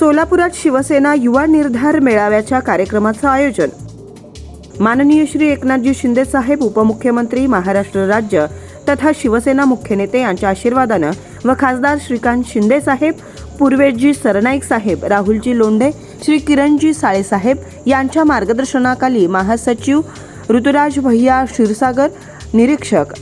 सोलापुरात शिवसेना युवा निर्धार मेळाव्याच्या कार्यक्रमाचं आयोजन. माननीय श्री एकनाथजी शिंदे साहेब उपमुख्यमंत्री महाराष्ट्र राज्य तथा शिवसेना मुख्य नेते यांच्या आशीर्वादानं व खासदार श्रीकांत शिंदे साहेब पूर्वेशजी सरनाईक साहेब राहुलजी लोंढे श्री किरणजी साळेसाहेब यांच्या मार्गदर्शनाखाली महासचिव ऋतुराज भैया क्षीरसागर निरीक्षक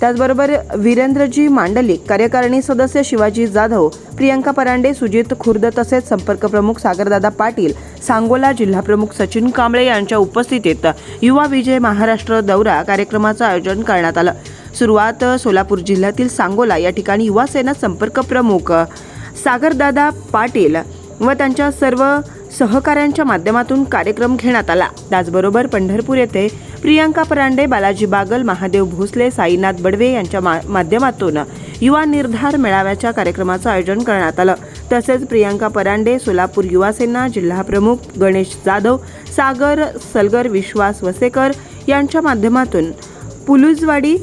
त्याचबरोबर वीरेंद्रजी मांडलिक कार्यकारिणी सदस्य शिवाजी जाधव प्रियंका परांडे सुजित खुर्द तसेच संपर्क प्रमुख सागरदादा पाटील सांगोला जिल्हा प्रमुख सचिन कांबळे यांच्या उपस्थितीत युवा विजय महाराष्ट्र दौरा कार्यक्रमाचं आयोजन करण्यात आलं. सुरुवात सोलापूर जिल्ह्यातील सांगोला या ठिकाणी युवा सेना संपर्क प्रमुख सागरदादा पाटील व त्यांच्या सर्व सहकाऱ्यांच्या माध्यमातून कार्यक्रम घेण्यात आला. त्याचबरोबर पंढरपूर येथे प्रियांका परांडे बालाजी बागल महादेव भोसले साईनाथ बडवे यांच्या मा- माध्यमातून युवा निर्धार मेळाव्याच्या कार्यक्रमाचं आयोजन करण्यात आलं. तसेच प्रियांका परांडे सोलापूर युवा सेना जिल्हाप्रमुख गणेश जाधव सागर सलगर विश्वास वसेकर यांच्या माध्यमातून पुलुजवाडी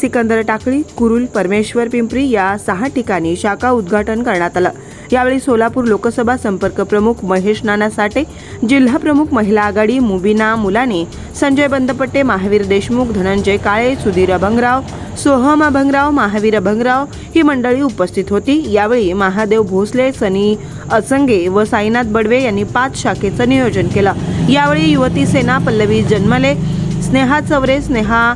सिकंदर टाकळी कुरुल परमेश्वर पिंपरी या सहा ठिकाणी शाखा उद्घाटन करण्यात आलं. यावेळी सोलापूर लोकसभा संपर्क प्रमुख महेश नाना साठे जिल्हा प्रमुख महिला आघाडी मुबिना मुलाने संजय बंदपट्टे महावीर देशमुख धनंजय काळे सुधीर अभंगराव सोहम अभंगराव महावीर अभंगराव ही मंडळी उपस्थित होती. यावेळी महादेव भोसले सनी असंगे व साईनाथ बडवे यांनी पाच शाखेचं नियोजन केलं. यावेळी युवती सेना पल्लवी जन्मले स्नेहा चवरे स्नेहा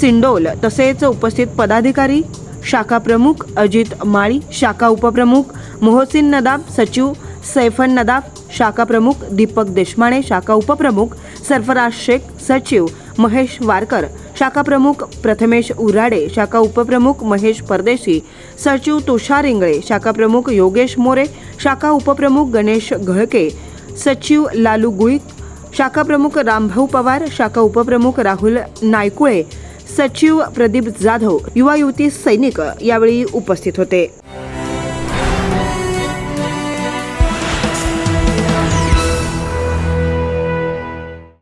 सिंडोल तसेच उपस्थित पदाधिकारी शाखा प्रमुख अजित माळी शाखा उपप्रमुख मोहसिन नदाब सचिव सैफन नदाब शाखा प्रमुख दीपक देशमाणे शाखा उपप्रमुख सरफराज शेख सचिव महेश वारकर शाखा प्रमुख प्रथमेश उराडे शाखा उपप्रमुख महेश परदेशी सचिव तुषार इंगळे शाखा प्रमुख योगेश मोरे शाखा उपप्रमुख गणेश घळके सचिव लालू गुळीक शाखा प्रमुख रामभाऊ पवार शाखा उपप्रमुख राहुल नायकुळे सचिव प्रदीप जाधव युवा युवती सैनिक यावेळी उपस्थित होते.